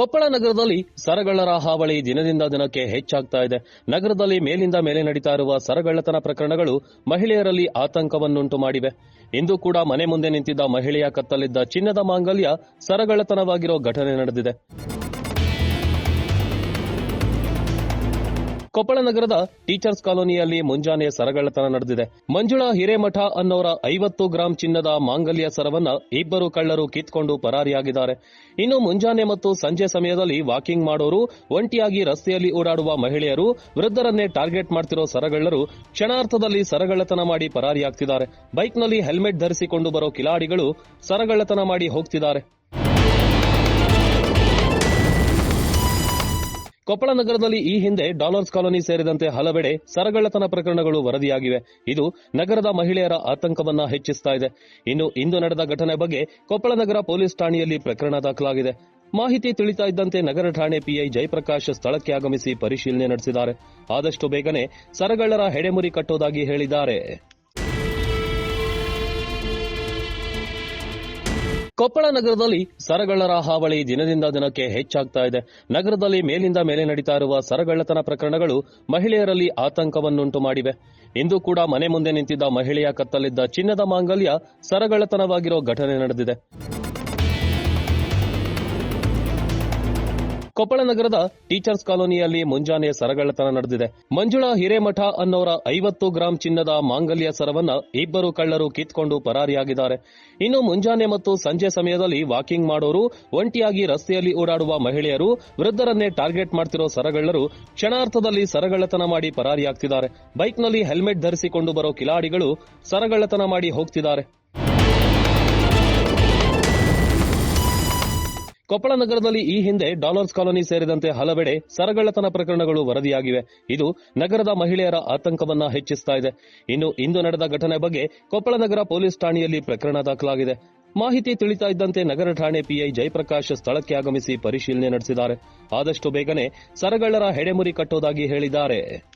ಕೊಪ್ಪಳ ನಗರದಲ್ಲಿ ಸರಗಳ್ಳರ ಹಾವಳಿ ದಿನದಿಂದ ದಿನಕ್ಕೆ ಹೆಚ್ಚಾಗ್ತಾ ಇದೆ. ನಗರದಲ್ಲಿ ಮೇಲಿಂದ ಮೇಲೆ ನಡೀತಾ ಇರುವ ಸರಗಳ್ಳತನ ಪ್ರಕರಣಗಳು ಮಹಿಳೆಯರಲ್ಲಿ ಆತಂಕವನ್ನುಂಟು ಮಾಡಿವೆ. ಇಂದು ಕೂಡ ಮನೆ ಮುಂದೆ ನಿಂತಿದ್ದ ಮಹಿಳೆಯ ಕತ್ತಲಿದ್ದ ಚಿನ್ನದ ಮಾಂಗಲ್ಯ ಸರಗಳ್ಳತನವಾಗಿರೋ ಘಟನೆ ನಡೆದಿದೆ. ಕೊಪ್ಪಳ ನಗರದ ಟೀಚರ್ಸ್ ಕಾಲೋನಿಯಲ್ಲಿ ಮುಂಜಾನೆ ಸರಗಳ್ಳತನ ನಡೆದಿದೆ. ಮಂಜುಳಾ ಹಿರೇಮಠ ಅನ್ನೋರ ಐವತ್ತು ಗ್ರಾಂ ಚಿನ್ನದ ಮಾಂಗಲ್ಯ ಸರವನ್ನ ಇಬ್ಬರು ಕಳ್ಳರು ಕಿತ್ಕೊಂಡು ಪರಾರಿಯಾಗಿದ್ದಾರೆ. ಇನ್ನು ಮುಂಜಾನೆ ಮತ್ತು ಸಂಜೆ ಸಮಯದಲ್ಲಿ ವಾಕಿಂಗ್ ಮಾಡೋರು, ಒಂಟಿಯಾಗಿ ರಸ್ತೆಯಲ್ಲಿ ಓಡಾಡುವ ಮಹಿಳೆಯರು, ವೃದ್ಧರನ್ನೇ ಟಾರ್ಗೆಟ್ ಮಾಡ್ತಿರೋ ಸರಗಳ್ಳರು ಕ್ಷಣಾರ್ಥದಲ್ಲಿ ಸರಗಳ್ಳತನ ಮಾಡಿ ಪರಾರಿಯಾಗ್ತಿದ್ದಾರೆ. ಬೈಕ್ನಲ್ಲಿ ಹೆಲ್ಮೆಟ್ ಧರಿಸಿಕೊಂಡು ಬರೋ ಕಿಲಾಡಿಗಳು ಸರಗಳ್ಳತನ ಮಾಡಿ ಹೋಗ್ತಿದ್ದಾರೆ. ಕೊಪ್ಪಳ ನಗರದಲ್ಲಿ ಈ ಹಿಂದೆ ಡಾಲರ್ಸ್ ಕಾಲೋನಿ ಸೇರಿದಂತೆ ಹಲವೆಡೆ ಸರಗಳ್ಳತನ ಪ್ರಕರಣಗಳು ವರದಿಯಾಗಿವೆ. ಇದು ನಗರದ ಮಹಿಳೆಯರ ಆತಂಕವನ್ನ ಹೆಚ್ಚಿಸ್ತಾ ಇದೆ. ಇನ್ನು ಇಂದು ನಡೆದ ಘಟನೆ ಬಗ್ಗೆ ಕೊಪ್ಪಳ ನಗರ ಪೊಲೀಸ್ ಠಾಣೆಯಲ್ಲಿ ಪ್ರಕರಣ ದಾಖಲಾಗಿದೆ. ಮಾಹಿತಿ ತಿಳಿತಾ ಇದ್ದಂತೆ ನಗರ ಠಾಣೆ ಪಿಐ ಜಯಪ್ರಕಾಶ್ ಸ್ಥಳಕ್ಕೆ ಆಗಮಿಸಿ ಪರಿಶೀಲನೆ ನಡೆಸಿದ್ದಾರೆ. ಆದಷ್ಟು ಬೇಗನೆ ಸರಗಳ್ಳರ ಹೆಡೆಮುರಿ ಕಟ್ಟೋದಾಗಿ ಹೇಳಿದ್ದಾರೆ. ಕೊಪ್ಪಳ ನಗರದಲ್ಲಿ ಸರಗಳ್ಳರ ಹಾವಳಿ ದಿನದಿಂದ ದಿನಕ್ಕೆ ಹೆಚ್ಚಾಗ್ತಾ ಇದೆ. ನಗರದಲ್ಲಿ ಮೇಲಿಂದ ಮೇಲೆ ನಡೀತಾ ಇರುವ ಸರಗಳ್ಳತನ ಪ್ರಕರಣಗಳು ಮಹಿಳೆಯರಲ್ಲಿ ಆತಂಕವನ್ನುಂಟು ಮಾಡಿವೆ. ಇಂದು ಕೂಡ ಮನೆ ಮುಂದೆ ನಿಂತಿದ್ದ ಮಹಿಳೆಯ ಕತ್ತಲಿದ್ದ ಚಿನ್ನದ ಮಾಂಗಲ್ಯ ಸರಗಳ್ಳತನವಾಗಿರೋ ಘಟನೆ ನಡೆದಿದೆ. ಕೊಪ್ಪಳ ನಗರದ ಟೀಚರ್ಸ್ ಕಾಲೋನಿಯಲ್ಲಿ ಮುಂಜಾನೆ ಸರಗಳ್ಳತನ ನಡೆದಿದೆ. ಮಂಜುಳಾ ಹಿರೇಮಠ ಅನ್ನೋರ ಐವತ್ತು ಗ್ರಾಂ ಚಿನ್ನದ ಮಾಂಗಲ್ಯ ಸರವನ್ನ ಇಬ್ಬರು ಕಳ್ಳರು ಕಿತ್ಕೊಂಡು ಪರಾರಿಯಾಗಿದ್ದಾರೆ. ಇನ್ನು ಮುಂಜಾನೆ ಮತ್ತು ಸಂಜೆ ಸಮಯದಲ್ಲಿ ವಾಕಿಂಗ್ ಮಾಡೋರು, ಒಂಟಿಯಾಗಿ ರಸ್ತೆಯಲ್ಲಿ ಓಡಾಡುವ ಮಹಿಳೆಯರು, ವೃದ್ಧರನ್ನೇ ಟಾರ್ಗೆಟ್ ಮಾಡ್ತಿರೋ ಸರಗಳ್ಳರು ಕ್ಷಣಾರ್ಥದಲ್ಲಿ ಸರಗಳ್ಳತನ ಮಾಡಿ ಪರಾರಿಯಾಗ್ತಿದ್ದಾರೆ. ಬೈಕ್ನಲ್ಲಿ ಹೆಲ್ಮೆಟ್ ಧರಿಸಿಕೊಂಡು ಬರೋ ಕಿಲಾಡಿಗಳು ಸರಗಳ್ಳತನ ಮಾಡಿ ಹೋಗ್ತಿದ್ದಾರೆ. ಕೊಪ್ಪಳ ನಗರದಲ್ಲಿ ಈ ಹಿಂದೆ ಡಾಲರ್ಸ್ ಕಾಲೋನಿ ಸೇರಿದಂತೆ ಹಲವೆಡೆ ಸರಗಳ್ಳತನ ಪ್ರಕರಣಗಳು ವರದಿಯಾಗಿವೆ. ಇದು ನಗರದ ಮಹಿಳೆಯರ ಆತಂಕವನ್ನ ಹೆಚ್ಚಿಸ್ತಾ ಇದೆ. ಇನ್ನು ಇಂದು ನಡೆದ ಘಟನೆ ಬಗ್ಗೆ ಕೊಪ್ಪಳ ನಗರ ಪೊಲೀಸ್ ಠಾಣೆಯಲ್ಲಿ ಪ್ರಕರಣ ದಾಖಲಾಗಿದೆ. ಮಾಹಿತಿ ತಿಳಿತಾ ಇದ್ದಂತೆ ನಗರ ಠಾಣೆ ಪಿಐ ಜಯಪ್ರಕಾಶ್ ಸ್ಥಳಕ್ಕೆ ಆಗಮಿಸಿ ಪರಿಶೀಲನೆ ನಡೆಸಿದ್ದಾರೆ. ಆದಷ್ಟು ಬೇಗನೆ ಸರಗಳ್ಳರ ಹೆಡೆಮುರಿ ಕಟ್ಟೋದಾಗಿ ಹೇಳಿದ್ದಾರೆ.